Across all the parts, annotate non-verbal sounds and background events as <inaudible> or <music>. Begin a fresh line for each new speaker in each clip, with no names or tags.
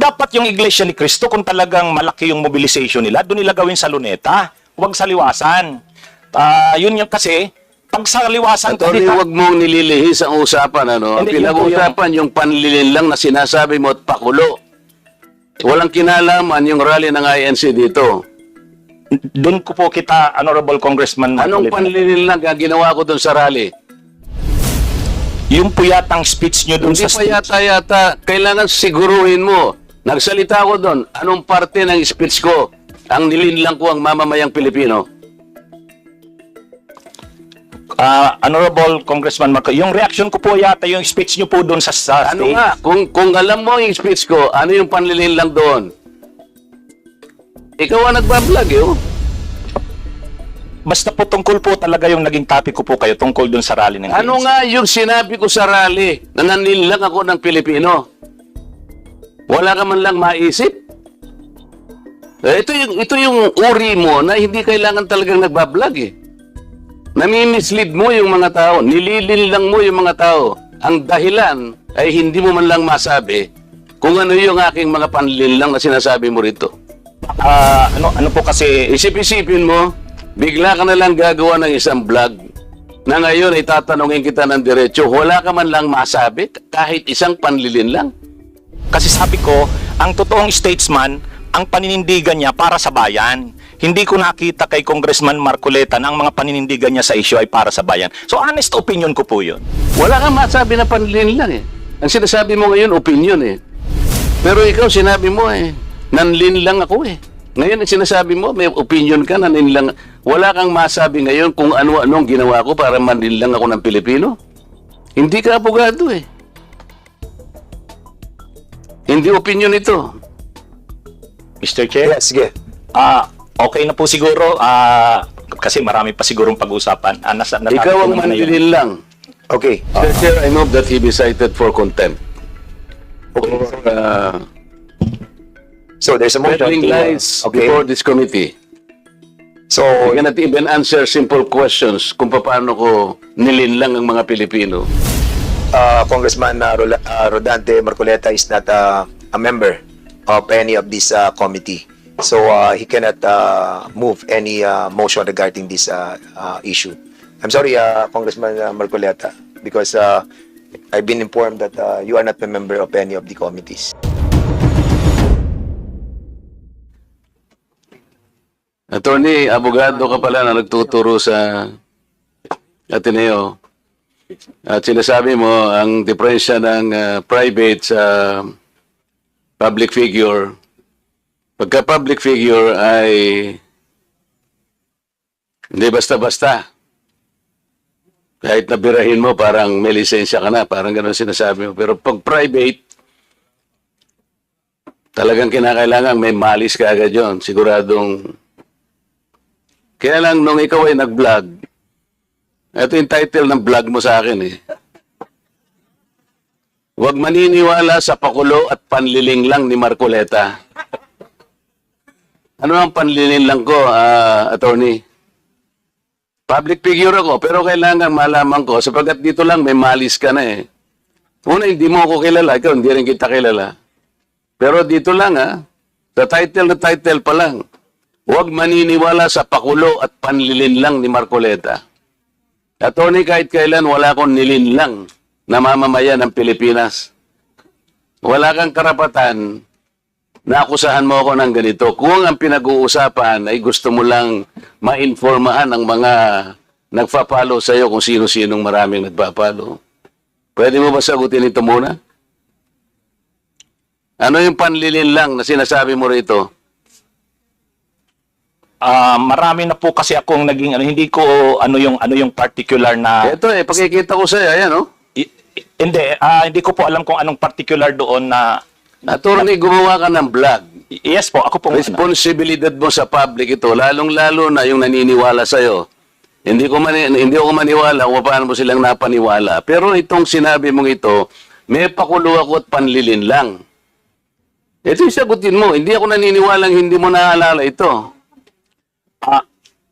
dapat yung Iglesia ni Cristo, kung talagang malaki yung mobilization nila, doon nila gawin sa luneta. Huwag sa liwasan. Ah, yun yung kasi, pag sa liwasan,
Attorney,
kasi-
huwag mong nililihis ang usapan. Ano? Ang
Hindi,
pinag-uusapan yung panlilin lang na sinasabi mo at pakulo. Walang kinalaman yung rally ng INC dito.
doon ko po kita, Honorable Congressman
Anong panlilin lang ang ginawa ko doon sa rally?
Yung po yatang speech nyo doon
Hindi
sa
pa yata yata, kailangan siguruhin mo. Nagsalita ako doon, anong parte ng speech ko ang nilinlang ko ang mamamayang Pilipino?
Ah, Honorable Congressman Marco, yung reaction ko po yata yung speech nyo po doon sa, sa
Ano nga, kung, kung alam mo yung speech ko, ano yung panlilin lang doon? Ikaw ang nagbablog eh, oh.
Basta po tungkol po talaga yung naging topic ko po kayo tungkol doon sa rally ng
Ano
ANC.
nga yung sinabi ko sa rally na nanilang ako ng Pilipino? Wala ka man lang maisip? Eh, ito yung, ito yung uri mo na hindi kailangan talagang nagbablog eh. Nami-mislead mo yung mga tao, nililin lang mo yung mga tao. Ang dahilan ay hindi mo man lang masabi kung ano yung aking mga panlilang na sinasabi mo rito.
Ah, ano ano po kasi
Isip-isipin mo, bigla ka na lang gagawa ng isang vlog na ngayon ay tatanungin kita ng diretso, wala ka man lang masabi kahit isang panlilin lang.
Kasi sabi ko, ang totoong statesman, ang paninindigan niya para sa bayan. Hindi ko nakita kay Congressman Marcoleta na ang mga paninindigan niya sa issue ay para sa bayan. So honest opinion ko po 'yun.
Wala kang masabi na panlilin lang eh. Ang sinasabi mo ngayon, opinion eh. Pero ikaw, sinabi mo eh, nanlin lang ako eh. Ngayon, ang sinasabi mo, may opinion ka, nanlin lang. Wala kang masabi ngayon kung ano-anong ginawa ko para manlin lang ako ng Pilipino. Hindi ka abogado eh. Hindi opinion ito.
Mr. Chair?
Yes, sige.
Ah, okay na po siguro. Ah, kasi marami pa sigurong pag-usapan. Ah, nasa,
Ikaw ang manlilin lang.
Okay.
Mr. Chair, I move that he be cited for contempt. For uh,
So there's a motion uh,
lies
okay.
before this committee.
So,
I cannot even answer simple questions kung paano ko nilinlang ang mga Pilipino.
Uh, Congressman uh, Rola- uh, Rodante Marcoleta is not uh, a member of any of this uh, committee. So uh, he cannot uh, move any uh, motion regarding this uh, uh, issue. I'm sorry, uh, Congressman uh, Marcoleta, because uh, I've been informed that uh, you are not a member of any of the committees.
Attorney, abogado ka pala na nagtuturo sa Ateneo. At sinasabi mo, ang diferensya ng ah, private sa public figure, pagka public figure ay hindi basta-basta. Kahit nabirahin mo, parang may lisensya ka na, parang ganun sinasabi mo. Pero pag private, talagang kinakailangan may malis ka agad yun. Siguradong kaya lang nung ikaw ay nag-vlog, ito yung title ng vlog mo sa akin eh. Huwag maniniwala sa pakulo at panliling lang ni Marcoleta. Ano ang panliling lang ko, ah, attorney? Public figure ako, pero kailangan malaman ko, sapagkat dito lang may malis ka na eh. Una, hindi mo ako kilala, ikaw hindi rin kita kilala. Pero dito lang ah, sa title na title pa lang, huwag maniniwala sa pakulo at panlilin lang ni Marcoleta. Attorney, kahit kailan wala akong nilinlang na mamamayan ng Pilipinas. Wala kang karapatan na akusahan mo ako ng ganito. Kung ang pinag-uusapan ay gusto mo lang ma-informahan ang mga nagpa-follow sa iyo kung sino-sinong maraming nagpa-follow. Pwede mo ba sagutin ito muna? Ano yung panlilin lang na sinasabi mo rito?
Ah, marami na po kasi akong naging ano hindi ko ano yung ano yung particular na
Ito eh, pakikita ko sa iyo, ayan oh.
I- i- hindi ah, hindi ko po alam kung anong particular doon na
Attorney, gumawa ka ng vlog.
yes po ako po
Responsibilidad mo sa public ito, lalong-lalo na yung naniniwala sa iyo. Hindi ko mani, hindi ako maniwala kung paano mo silang napaniwala. Pero itong sinabi mong ito, may pakulo ako at panlilin lang. Ito yung sagutin mo. Hindi ako naniniwalang hindi mo naalala ito.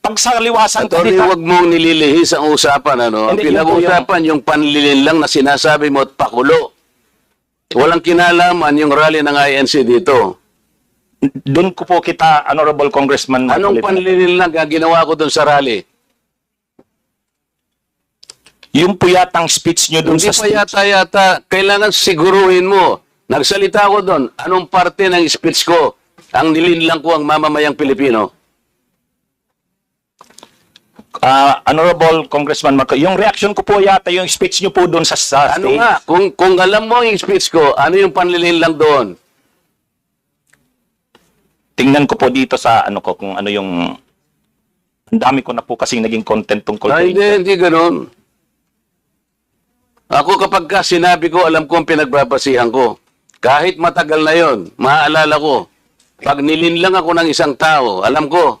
pag sa liwasan
Attorney,
kasi-
huwag mong nililihis ang usapan. Ano? Ang
Hindi, yun po
pinag-uusapan, yung panlilin lang na sinasabi mo at pakulo. Walang kinalaman yung rally ng INC dito.
doon ko po kita, Honorable Congressman
Anong
Marcoleta.
panlilin lang ang ginawa ko doon sa rally?
Yung po yatang speech nyo doon
Hindi
sa
pa
stage.
yata yata, kailangan siguruhin mo. Nagsalita ko doon, anong parte ng speech ko ang nilinlang ko ang mamamayang Pilipino?
Ah, Honorable Congressman Marco, yung reaction ko po yata yung speech nyo po doon sa, sa
Ano
stage.
nga, kung, kung alam mo yung speech ko, ano yung panlilin lang doon?
Tingnan ko po dito sa ano ko kung ano yung ang dami ko na po kasing naging content tungkol kay-
hindi, hindi ganun. Ako kapag ka sinabi ko, alam ko ang pinagbabasihan ko. Kahit matagal na yon, maaalala ko. Pag nilinlang ako ng isang tao, alam ko.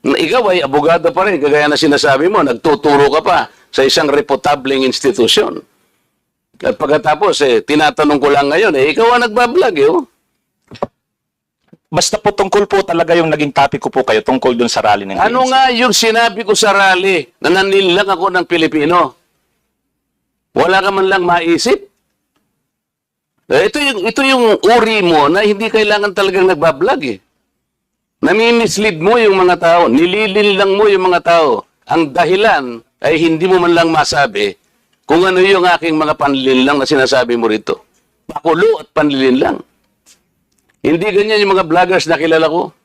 Na ikaw ay abogado pa rin, kagaya na sinasabi mo, nagtuturo ka pa sa isang reputabling institusyon. At pagkatapos, eh, tinatanong ko lang ngayon, eh, ikaw ang nagbablog, eh, oh.
Basta po tungkol po talaga yung naging topic ko po kayo tungkol doon sa rally ng
Ano
ANC.
nga yung sinabi ko sa rally na nanilang ako ng Pilipino? Wala ka man lang maisip? Eh, ito yung, ito yung uri mo na hindi kailangan talagang nagbablog eh. Nami-mislead mo yung mga tao, nililin lang mo yung mga tao. Ang dahilan ay hindi mo man lang masabi kung ano yung aking mga panlilin lang na sinasabi mo rito. Pakulo at panlilin lang. Hindi ganyan yung mga vloggers na kilala ko.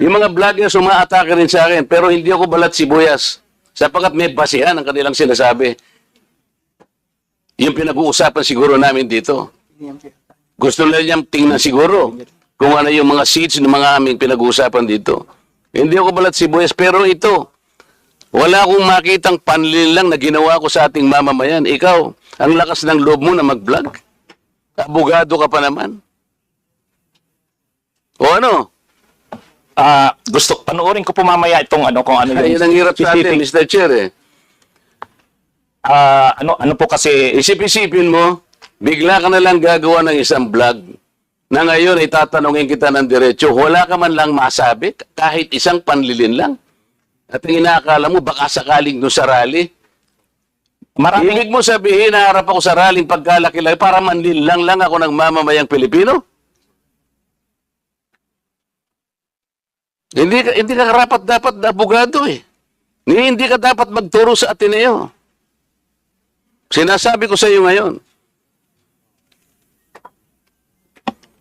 Yung mga vloggers umaatake rin sa akin, pero hindi ako balat sibuyas. Sapagkat may basihan ang kanilang sinasabi. Yung pinag-uusapan siguro namin dito. Gusto nila niyang tingnan siguro kung ano yung mga seats ng mga aming pinag-uusapan dito. Hindi ako balat sibuyas, pero ito, wala akong makitang panlil lang na ginawa ko sa ating mamamayan. Ikaw, ang lakas ng loob mo na mag-vlog. Abogado ka pa naman. O ano?
Ah, gusto panoorin ko po mamaya itong ano kung ano
Ayun
yung
ang hirap sa atin,
specific-
Mr. Chair eh.
Ah, ano ano po kasi
Isip-isipin mo, bigla ka na lang gagawa ng isang vlog na ngayon ay tatanungin kita ng diretso, wala ka man lang masabi, kahit isang panlilin lang. At ang inaakala mo, baka sakaling doon sa rally.
maraming
Ibig mo sabihin, naharap ako sa rallying pagkalaki-laki para manlilang lang ako ng mamamayang Pilipino? Hindi ka, hindi ka karapat dapat na abogado eh. Hindi ka dapat magturo sa Ateneo. Sinasabi ko sa iyo ngayon.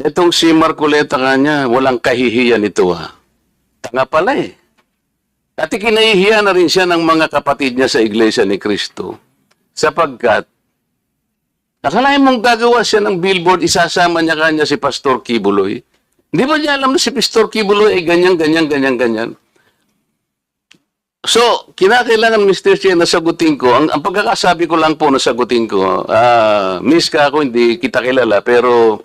Itong si Marcoleta kanya, walang kahihiyan ito ha. Tanga pala eh. At ikinahihiya na rin siya ng mga kapatid niya sa Iglesia ni Cristo. Sapagkat, nakalain mong gagawa siya ng billboard, isasama niya kanya si Pastor Kibuloy. Hindi ba niya alam na si Pastor Kibuloy ay ganyan, ganyan, ganyan, ganyan? So, kinakailangan, Mr. Chair, na sagutin ko. Ang, ang pagkakasabi ko lang po na sagutin ko, ah, miss ka ako, hindi kita kilala, pero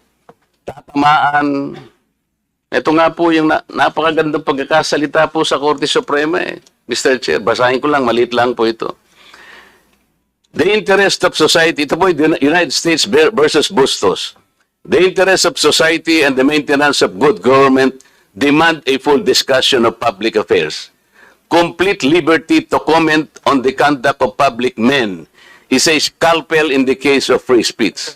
tatamaan. Ito nga po yung na, napakagandang pagkakasalita po sa Korte Suprema eh. Mr. Chair, basahin ko lang, maliit lang po ito. The interest of society, ito po United States ver- versus Bustos. The interest of society and the maintenance of good government demand a full discussion of public affairs. Complete liberty to comment on the conduct of public men is a scalpel in the case of free speech.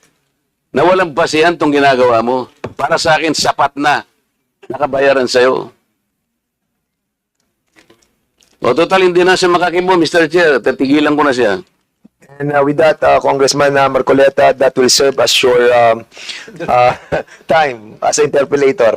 na walang basihan tong ginagawa mo. Para sa akin, sapat na. Nakabayaran sa'yo. O total, hindi na siya makakibo, Mr. Chair. Tatigilan ko na siya.
And uh, with that, uh, Congressman uh, Marcoleta, that will serve as your um, uh, <laughs> time as interpolator.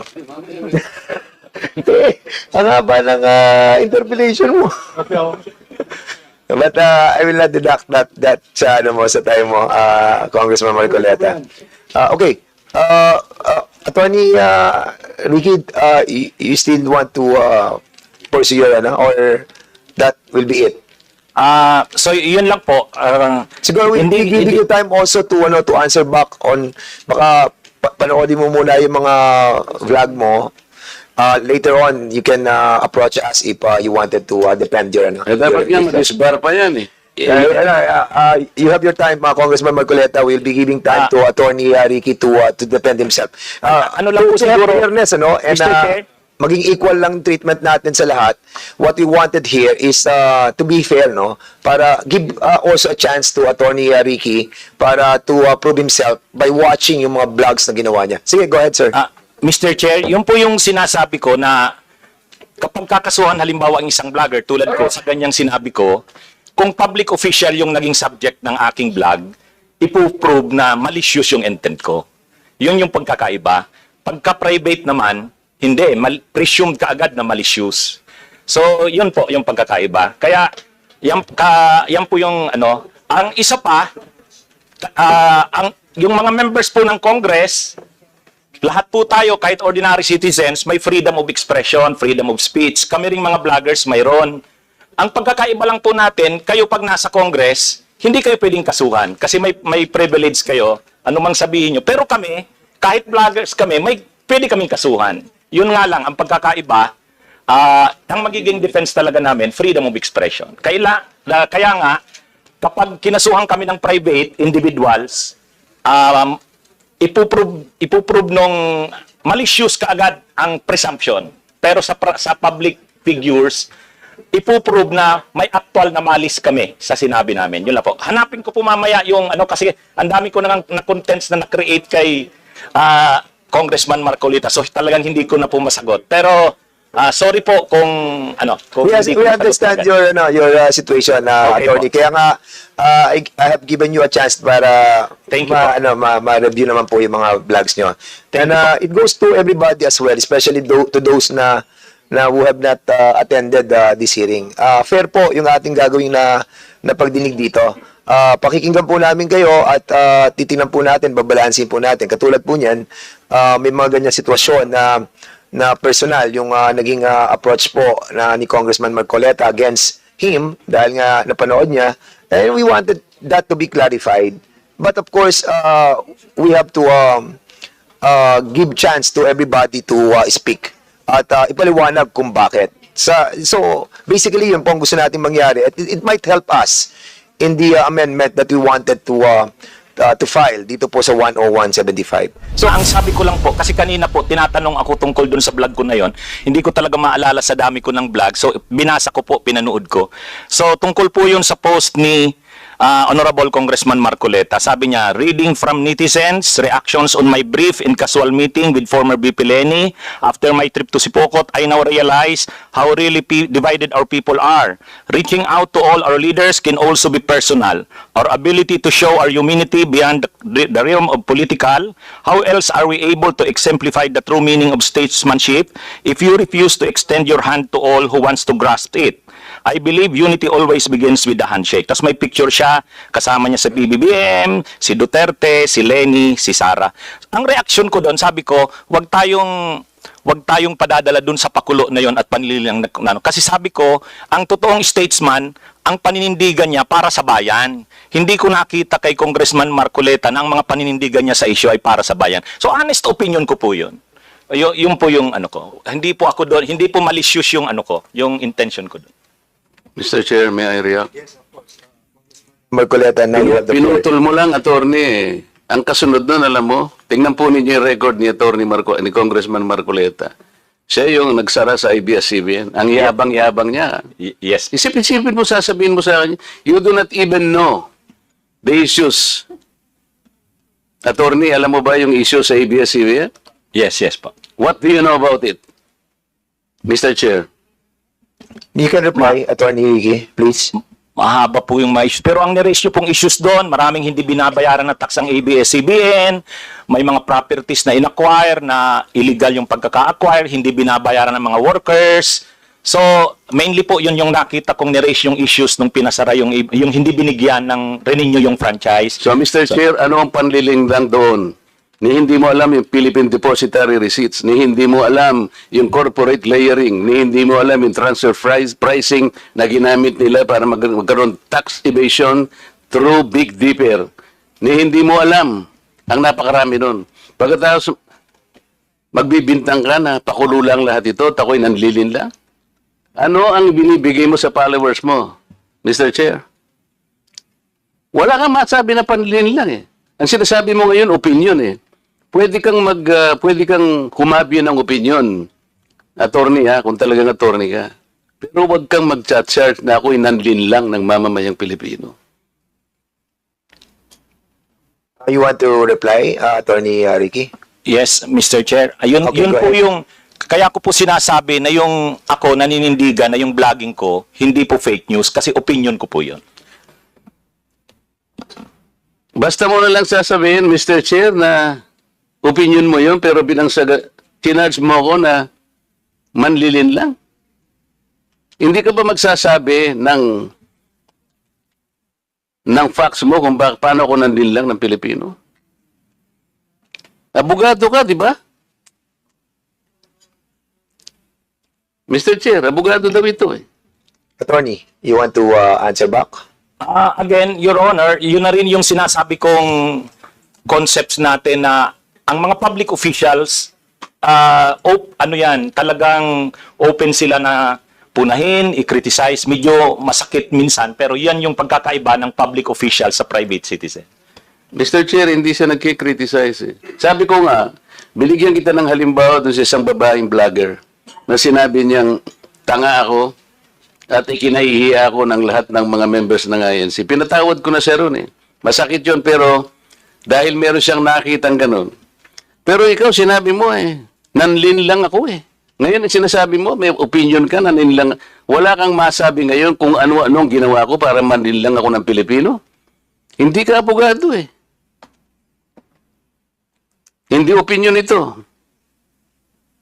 <laughs> Ang haba ng uh, interpolation mo. <laughs> But uh, I will not deduct that that sa ano mo sa time mo, uh, Congressman Marcoleta. Uh, okay. Uh, uh, Attorney uh, Ricky, uh, you, you still want to uh, pursue your ano or that will be it?
Ah, so yun lang po. Ah,
Siguro we
hindi,
give
hindi-
you time also to ano to answer back on baka pa- panoodin mo muna yung mga vlog mo. Uh, later on, you can uh, approach us if uh, you wanted to uh, defend your ano.
Eh, dapat nga,
your-
madisbar pa yan eh.
Uh, uh, uh, uh, you have your time, uh, Congressman Marcoleta. We'll be giving time
Ah.
to Attorney uh, Ricky to uh, to defend himself. Uh,
ano lang po siguro,
fairness, ano? And,
Mr.
uh, maging equal lang treatment natin sa lahat. What we wanted here is uh, to be fair, no? Para give uh, also a chance to Attorney uh, Ricky para to uh, prove himself by watching yung mga vlogs na ginawa niya. Sige, go ahead, sir.
Ah, Mr. Chair, yun po yung sinasabi ko na kapag kakasuhan halimbawa ang isang vlogger tulad ko sa ganyang sinabi ko, kung public official yung naging subject ng aking vlog, ipoprove na malicious yung intent ko. Yun yung pagkakaiba. Pagka-private naman, hindi, mal- presumed ka agad na malicious. So, yun po yung pagkakaiba. Kaya, yan, ka, yan po yung ano, ang isa pa, ah, ang, yung mga members po ng Congress, lahat po tayo, kahit ordinary citizens, may freedom of expression, freedom of speech. Kami ring mga vloggers, mayroon. Ang pagkakaiba lang po natin, kayo pag nasa Congress, hindi kayo pwedeng kasuhan kasi may, may privilege kayo, anumang sabihin nyo. Pero kami, kahit vloggers kami, may pwede kaming kasuhan. Yun nga lang, ang pagkakaiba, ah, ang magiging defense talaga namin, freedom of expression. Kaila, la- kaya nga, kapag kinasuhan kami ng private individuals, um, ipuprove, ipuprove nung malicious kaagad ang presumption. Pero sa, sa public figures, ipuprove na may actual na malis kami sa sinabi namin. Yun lang po. Hanapin ko po mamaya yung ano kasi ang dami ko na, na contents na na-create kay ah, Congressman Marcolita. So talagang hindi ko na po masagot. Pero Ah, sorry po kung ano, kung
Yes,
hindi ko
we understand your ano, your uh, situation, uh,
Okay
attorney.
po.
Kaya nga uh, I, I have given you a chance para
Thank you
ma,
po.
ano, ma, ma-review naman po yung mga vlogs nyo.
Thank
And uh, it goes to everybody as well, especially tho- to those na na who have not uh, attended uh, this hearing. Uh, fair po yung ating gagawin na na pagdinig dito. Uh, pakikinggan po namin kayo at uh, titingnan po natin, babalansin po natin. Katulad po niyan, uh, may mga ganyan sitwasyon na na personal yung ah, naging ah, approach po na ni Congressman Marcoleta against him dahil nga napanood niya. And we wanted that to be clarified. But of course uh, we have to um, uh, give chance to everybody to uh, speak at uh, ipaliwanag kung bakit. Sa so basically yun po ang gusto natin mangyari. It, it might help us in the uh, amendment that we wanted to uh, uh, to file dito po sa 10175
So ang sabi ko lang po, kasi kanina po tinatanong ako tungkol dun sa vlog ko na yon, hindi ko talaga maalala sa dami ko ng vlog. So binasa ko po, pinanood ko. So tungkol po yun sa post ni ah, Honorable Congressman Marcoleta. Sabi niya, reading from netizens, reactions on my brief and casual meeting with former VP Lenny. After my trip to Sipokot, I now realize how really divided our people are. Reaching out to all our leaders can also be personal. Our ability to show our humanity beyond the, the realm of political, how else are we able to exemplify the true meaning of statesmanship if you refuse to extend your hand to all who wants to grasp it? I believe unity always begins with the handshake. Tapos may picture siya, kasama niya sa BBBM, si Duterte, si Lenny, si Sara. Ang reaction ko doon, sabi ko, wag tayong wag tayong padadala doon sa pakulo na yon at panlilang na, ano. Kasi sabi ko, ang totoong statesman, ang paninindigan niya para sa bayan. Hindi ko nakita kay Congressman Marcoleta na ang mga paninindigan niya sa issue ay para sa bayan. So honest opinion ko po yun. Y- yun po yung ano ko. Hindi po ako doon, hindi po malicious yung ano ko, yung intention ko doon.
Mr. Chair, may I react?
Marcoleta now have the floor.
Pinutol mo lang, attorney. Ang kasunod nun, alam mo, tingnan po ninyo yung record ni attorney Marco, ni Congressman Marcoleta. Siya yung nagsara sa ABS-CBN. Ang yabang-yabang niya.
Y- yes.
Isip-isipin mo, sasabihin mo sa akin, you do not even know the issues. Attorney, alam mo ba yung issue sa ABS-CBN?
Yes, yes po.
What do you know about it? Mr. Chair.
You can reply, Attorney Higi, please.
Mahaba po yung mga issues. Pero ang niraise nyo pong issues doon, maraming hindi binabayaran na tax ang ABS-CBN, may mga properties na inacquire na illegal yung pagkaka-acquire, hindi binabayaran ng mga workers. So, mainly po yun yung nakita kong niraise yung issues nung pinasara yung, yung hindi binigyan ng renew yung franchise.
So, Mr. Chair, ano ang panliling lang doon? Ni hindi mo alam yung Philippine Depository Receipts, ni hindi mo alam yung corporate layering, ni hindi mo alam yung transfer price, pricing na ginamit nila para mag- magkaroon tax evasion through Big Dipper. Ni hindi mo alam ang napakarami nun. Pagkatapos, magbibintang ka na, pakulo lang lahat ito, tako'y nanlilin lang. Ano ang binibigay mo sa followers mo, Mr. Chair? Wala kang masabi na panlilin lang eh. Ang sinasabi mo ngayon, opinion eh. Pwede kang mag, ah, pwede kang humabyo ng opinion. Attorney ha, kung talagang attorney ka. Pero wag kang mag-chat na ako'y nanlin lang ng mamamayang Pilipino.
You want to reply, uh, Attorney uh, Ricky?
Yes, Mr. Chair. Ayun,
Okay,
yun po
ahead.
yung kaya ko po sinasabi na yung ako naninindigan na yung vlogging ko hindi po fake news kasi opinion ko po yun.
Basta mo na lang sasabihin, Mr. Chair, na opinion mo yun, pero bilang saga, chinarge mo ako na manlilin lang. Hindi ka ba magsasabi ng ng facts mo kung bak paano ako nanlin lang ng Pilipino? Abogado ka, di ba? Mr. Chair, abogado daw ito eh.
Attorney, you want to uh, answer back?
Ah, again, Your Honor, yun na rin yung sinasabi kong concepts natin na ang mga public officials, ah, op, ano yan, talagang open sila na punahin, i-criticize. Medyo masakit minsan, pero yan yung pagkakaiba ng public official sa private citizen.
Mr. Chair, hindi siya nagkikriticize eh. Sabi ko nga, binigyan kita ng halimbawa doon sa isang babaeng vlogger na sinabi niyang tanga ako at ikinahihiya ako ng lahat ng mga members ng INC. Pinatawad ko na siya eh. Masakit yun pero dahil meron siyang nakitang ganun. Pero ikaw sinabi mo eh, nanlin lang ako eh. Ngayon, sinasabi mo, may opinion ka na nilang, wala kang masabi ngayon kung ano-anong ginawa ko para manilang ako ng Pilipino. Hindi ka abogado eh. Hindi opinion ito.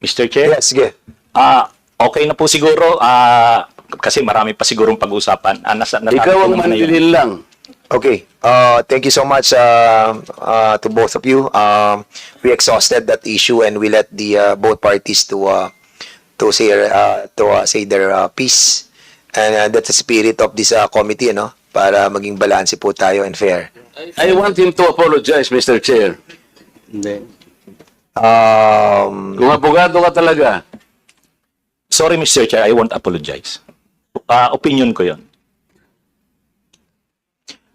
Mr. Chair?
Yes, sige.
Ah, okay na po siguro. Ah, kasi marami pa sigurong pag-usapan. Ah, nasa,
Ikaw ang manlilin lang.
Okay. Uh, thank you so much uh, uh, to both of you. Um, we exhausted that issue and we let the uh, both parties to uh, to say uh, to uh, say their uh, piece. And uh, that's the spirit of this uh, committee, no? Para maging balanse po tayo and fair.
I want him to apologize, Mr. Chair.
Um,
Kung abogado ka talaga,
Sorry, Mr. Chair, I won't apologize. Ah, opinion ko yon.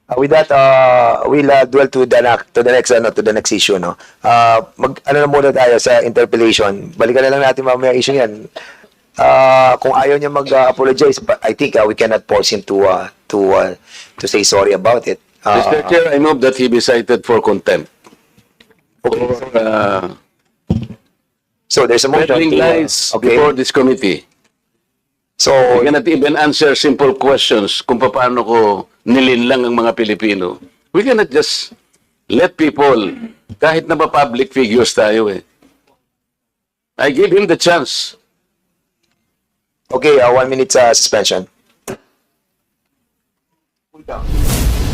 Uh, with that, uh, we'll uh, dwell to the, next- to the next ano, to the next issue, no. Uh, mag ano na muna tayo sa interpellation. Balikan na lang natin mamaya issue yan. Uh, kung ayaw niya mag-apologize, but I think uh, we cannot force him to uh, to uh, to say sorry about it. Uh,
Mr. Chair, I move that he be cited for contempt. For uh,
so there's a motion. to, uh,
lies
okay.
before this committee.
So
I cannot even answer simple questions kung paano ko nilinlang ang mga Pilipino. We cannot just let people, kahit na ba public figures tayo eh. I gave him the chance.
Okay, uh, one minute uh, suspension.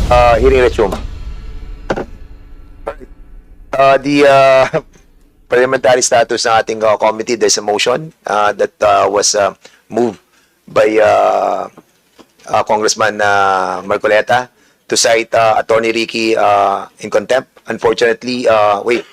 Uh, hearing resume. Uh, the uh, <laughs> parliamentary status ng ating uh, committee, there's a motion uh, that uh, was uh, moved by uh, uh, Congressman uh, Marcoleta to cite uh, Attorney Ricky uh, in contempt. Unfortunately, uh, wait,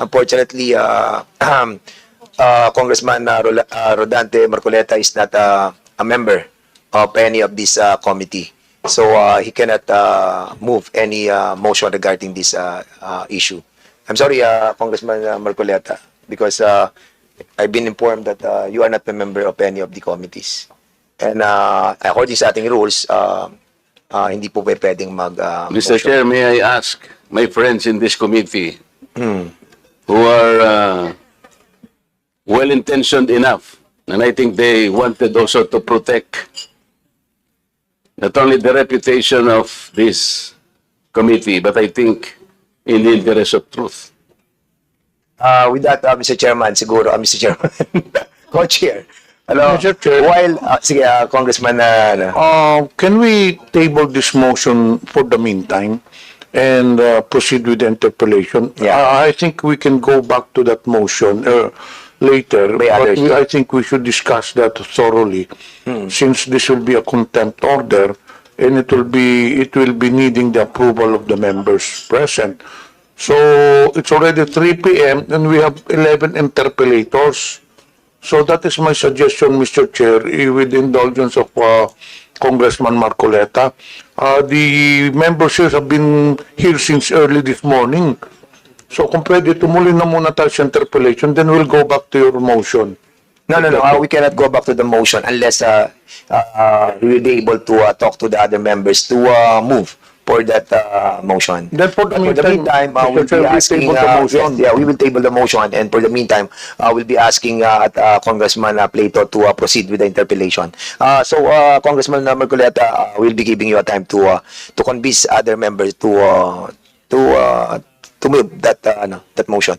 unfortunately, uh, <clears throat> uh, Congressman uh, Rola- uh, Rodante Marcoleta is not uh, a member of any of this uh, committee. So uh, he cannot uh, move any uh, motion regarding this uh, uh, issue. I'm sorry, uh, Congressman uh, Marcoleta, because uh, I've been informed that uh, you are not a member of any of the committees. And uh, according sa ating rules, uh, uh, hindi po pwedeng mag uh,
Mr.
motion.
Chair, may I ask my friends in this committee who are uh, well-intentioned enough, and I think they wanted also to protect not only the reputation of this committee, but I think in the interest of truth.
Uh, with that, uh, Mr. Chairman, siguro, uh, Mr. Chairman, <laughs> co-chair. Hello.
Mr. Chair.
While, uh, sige, uh, Congressman, uh, ano,
Uh, can we table this motion for the meantime and uh, proceed with the interpellation?
Yeah.
Uh, I think we can go back to that motion uh, later,
By
but
others,
we. I think we should discuss that thoroughly,
Hmm.
since this will be a contempt order and it will be it will be needing the approval of the members present. So it's already 3 p.m. and we have 11 interpellators. So that is my suggestion, Mr. Chair, eh, with indulgence of uh, Congressman Marcoleta. Uh, the members here have been here since early this morning. So kung pwede, tumuloy na muna tayo sa interpellation, then we'll go back to your motion.
no, no, no, uh, we cannot go back to the motion unless uh, uh, we will be able to uh, talk to the other members to uh, move for that uh, motion.
Then for the
for the
meantime,
meantime, uh, we'll be asking, uh,
motion.
yes, yeah, we will table the motion, and for the meantime, uh, we'll be asking uh, at, uh, Congressman uh, Plato to uh, proceed with the interpellation. Uh, so, uh, Congressman uh, Marcoleta, uh, we'll be giving you a time to uh, to convince other members to uh, to uh, to move that uh, ano, that motion.